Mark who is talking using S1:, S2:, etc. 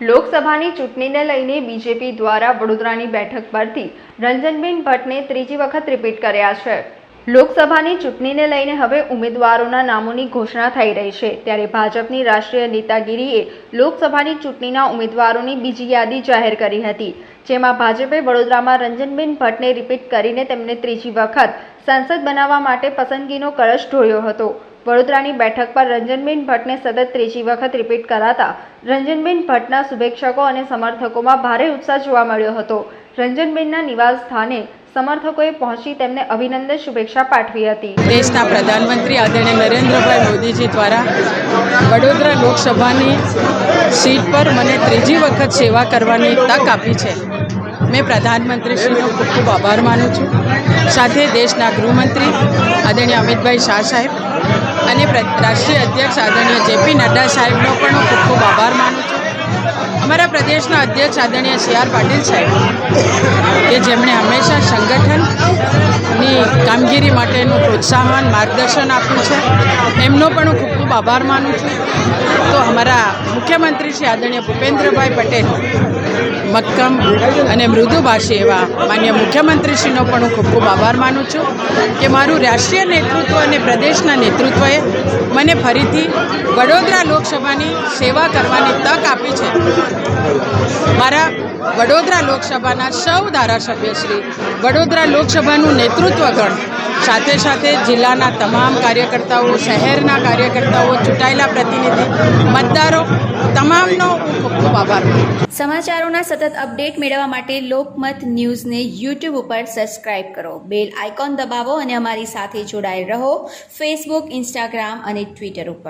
S1: લોકસભાની ચૂંટણીને લઈને બીજેપી દ્વારા વડોદરાની બેઠક પરથી રંજનબેન ભટ્ટને ત્રીજી વખત રિપીટ કર્યા છે. લોકસભાની ચૂંટણીને લઈને હવે ઉમેદવારોના નામોની ઘોષણા થઈ રહી છે. ત્યારે ભાજપની રાષ્ટ્રીય નેતાગીરીએ લોકસભાની ચૂંટણીના ઉમેદવારોની બીજી યાદી જાહેર કરી હતી, જેમાં ભાજપે વડોદરામાં રંજનબેન ભટ્ટને રિપીટ કરીને તેમને ત્રીજી વખત સાંસદ બનાવવા માટે પસંદગીનો કળશ ઢોળ્યો હતો. વડોદરાની બેઠક પર રંજનબેન ભટ્ટને સતત ત્રીજી વખત રિપીટ કરાતા રંજનબેન ભટ્ટના શુભેચ્છકો અને સમર્થકોમાં ભારે ઉત્સાહ જોવા મળ્યો હતો. રંજનબેનના નિવાસ સ્થાને સમર્થકોએ પહોંચી તેમને અભિનંદન શુભેચ્છા પાઠવી હતી.
S2: દેશના પ્રધાનમંત્રી આદરણીય નરેન્દ્રભાઈ મોદીજી દ્વારા વડોદરા લોકસભાની સીટ પર મને ત્રીજી વખત સેવા કરવાની તક આપી છે. મેં પ્રધાનમંત્રીશ્રીનો ખૂબ ખૂબ આભાર માનું છું. સાથે દેશના ગૃહમંત્રી આદરણીય અમિતભાઈ શાહ સાહેબ અને રાષ્ટ્રીય અધ્યક્ષ આદરણીય જેપી નડ્ડા સાહેબનો પણ હું ખૂબ ખૂબ આભાર માનું છું. અમારા પ્રદેશના અધ્યક્ષ આદરણીય સી આર પાટીલ સાહેબ, કે જેમણે હંમેશા સંગઠનની કામગીરી માટેનું પ્રોત્સાહન, માર્ગદર્શન આપ્યું છે. એમનો પણ હું ખૂબ ખૂબ આભાર માનું છું. તો અમારા મુખ્યમંત્રી શ્રી આદરણીય ભૂપેન્દ્રભાઈ પટેલ, મક્કમ અને મૃદુભાષી એવા માન્ય મુખ્યમંત્રીશ્રીનો પણ હું ખૂબ ખૂબ આભાર માનું છું કે મારું રાષ્ટ્રીય નેતૃત્વ અને પ્રદેશના નેતૃત્વએ મને ફરીથી વડોદરા લોકસભાની સેવા કરવાની તક આપી છે. મારા વડોદરા લોકસભાના સૌ ધારાસભ્યશ્રી વડોદરા લોકસભાનું નેતૃત્વ ગણ. સાથે સાથે જિલ્લાના તમામ કાર્યકર્તાઓ, શહેરના કાર્યકર્તાઓ, ચૂંટાયેલા પ્રતિનિધિ, મતદારો, તમામનો ખૂબ ખૂબ આભાર.
S3: સમાચારોના સતત અપડેટ મેળવવા માટે લોકમત ન્યૂઝને યુટ્યુબ ઉપર સબસ્ક્રાઇબ કરો. બેલ આઇકોન દબાવો અને અમારી સાથે જોડાયેલ રહો ફેસબુક, ઇન્સ્ટાગ્રામ અને ટ્વિટર ઉપર.